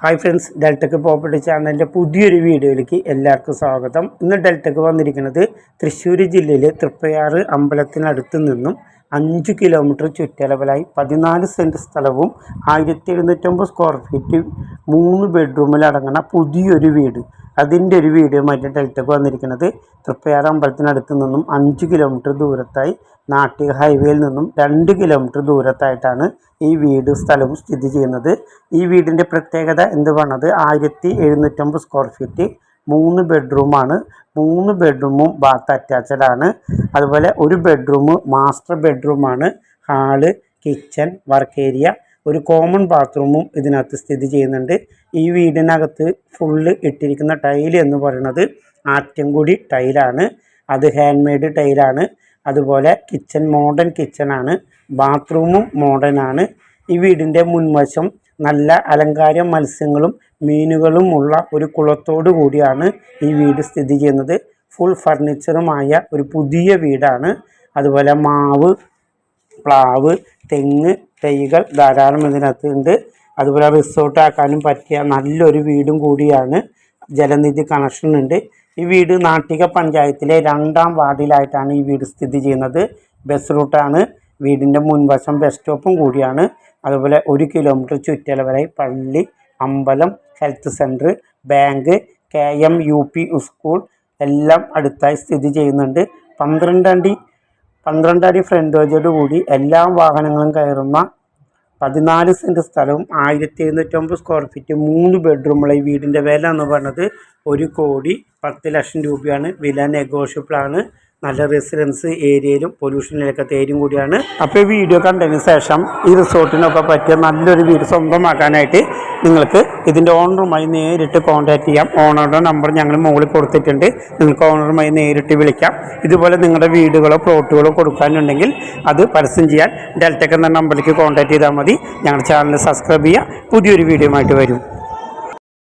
Hi friends Deltech property ചാനലിന്റെ പുതിയൊരു വീഡിയോയിലേക്ക് എല്ലാവർക്കും സ്വാഗതം. ഇന്ന് ഡെൽറ്റക്ക് വന്നിരിക്കുന്നത് തൃശ്ശൂർ ജില്ലയിലെ തൃപ്പയാറ് അമ്പലത്തിനടുത്ത് നിന്നും അഞ്ച് കിലോമീറ്റർ ചുറ്റളവിലായി പതിനാല് സെന്റ് സ്ഥലവും ആയിരത്തി എഴുന്നൂറ്റമ്പത് സ്ക്വയർ ഫീറ്റ് മൂന്ന് ബെഡ്റൂമിലടങ്ങുന്ന പുതിയൊരു വീട്. അതിന്റെ ഒരു വീഡിയോ വീഡിയോയുമായിട്ട് ഡെൽറ്റക്ക് വന്നിരിക്കുന്നത് തൃപ്പയാറ് അമ്പലത്തിനടുത്ത് നിന്നും അഞ്ച് കിലോമീറ്റർ ദൂരത്തായി നാട്ടിക ഹൈവേയിൽ നിന്നും രണ്ട് കിലോമീറ്റർ ദൂരത്തായിട്ടാണ് ഈ വീട് സ്ഥലവും സ്ഥിതി ചെയ്യുന്നത്. ഈ വീടിന്റെ പ്രത്യേകത എന്ത് പറഞ്ഞത് ആയിരത്തി എഴുന്നൂറ്റമ്പത് സ്ക്വയർ ഫീറ്റ് മൂന്ന് ബെഡ്റൂമാണ് മൂന്ന് ബെഡ്റൂമും ബാത്ത് അറ്റാച്ചഡ് ആണ്. അതുപോലെ ഒരു ബെഡ്റൂം മാസ്റ്റർ ബെഡ്റൂമാണ് ഹാൾ കിച്ചൺ വർക്ക് ഏരിയ ഒരു കോമൺ ബാത്റൂമും ഇതിനകത്ത് സ്ഥിതി ചെയ്യുന്നുണ്ട്. ഈ വീടിനകത്ത് ഫുള്ള് ഇട്ടിരിക്കുന്ന ടൈൽ എന്ന് പറയുന്നത് ആറ്റൻകുടി ടൈലാണ് അത് ഹാൻഡ് മെയ്ഡ് ടൈലാണ് അതുപോലെ കിച്ചൺ മോഡേൺ കിച്ചണാണ് ബാത്റൂമും മോഡേൺ ആണ്. ഈ വീടിന്റെ മുൻവശം നല്ല അലങ്കാര മത്സ്യങ്ങളും മീനുകളും ഉള്ള ഒരു കുളത്തോടു കൂടിയാണ് ഈ വീട് സ്ഥിതി ചെയ്യുന്നത്. ഫുൾ ഫർണിച്ചറുമായ ഒരു പുതിയ വീടാണ്. അതുപോലെ മാവ് പ്ലാവ് തെങ്ങ് തൈകൾ ധാരാളം ഇതിനകത്ത് ഉണ്ട്. അതുപോലെ റിസോർട്ട് ആക്കാനും പറ്റിയ നല്ലൊരു വീടും കൂടിയാണ് ജലനിധി കണക്ഷൻ ഉണ്ട്. ഈ വീട് നാട്ടിക പഞ്ചായത്തിലെ രണ്ടാം വാർഡിലായിട്ടാണ് ഈ വീട് സ്ഥിതി ചെയ്യുന്നത്. ബസ് റൂട്ടാണ് വീടിന്റെ മുൻവശം ബസ് സ്റ്റോപ്പും കൂടിയാണ്. അതുപോലെ ഒരു കിലോമീറ്റർ ചുറ്റളവിലായി പള്ളി അമ്പലം health centre bank K M U P school എല്ലാം അടുത്തായി സ്ഥിതി ചെയ്യുന്നുണ്ട്. പന്ത്രണ്ട് അടി ഫ്രണ്ട് അടി കൂടി എല്ലാ വാഹനങ്ങളും കയറുന്ന പതിനാല് സെന്റ് സ്ഥലവും ആയിരത്തി എഴുന്നൂറ്റമ്പത് സ്ക്വയർ ഫീറ്റ് മൂന്ന് ബെഡ്റൂമുള്ള ഈ വീടിന്റെ വില എന്ന് പറഞ്ഞത് ഒരു കോടി പത്ത് ലക്ഷം രൂപയാണ്. വില നെഗോഷ്യബിളാണ് നല്ല റെസിഡൻസ് ഏരിയയിലും പൊല്യൂഷനിലൊക്കെ ഏരിയയും കൂടിയാണ്. അപ്പോൾ ഈ വീഡിയോ കണ്ടതിന് ശേഷം ഈ റിസോർട്ടിനൊക്കെ പറ്റിയ നല്ലൊരു വീട് സ്വന്തമാക്കാനായിട്ട് നിങ്ങൾക്ക് ഇതിന്റെ ഓണറുമായി നേരിട്ട് കോൺടാക്റ്റ് ചെയ്യാം. ഓണറുടെ നമ്പർ ഞങ്ങൾ മുകളിൽ കൊടുത്തിട്ടുണ്ട്. നിങ്ങൾക്ക് ഓണറുമായി നേരിട്ട് വിളിക്കാം. ഇതുപോലെ നിങ്ങളുടെ വീടുകളോ പ്ലോട്ടുകളോ കൊടുക്കാനുണ്ടെങ്കിൽ അത് പരസ്യം ചെയ്യാൻ ഡെൽറ്റക്ക് എന്ന നമ്പറിലേക്ക് കോൺടാക്റ്റ് ചെയ്താൽ മതി. ഞങ്ങളുടെ ചാനൽ സബ്സ്ക്രൈബ് ചെയ്യുക. പുതിയൊരു വീഡിയോ ആയിട്ട് വരും.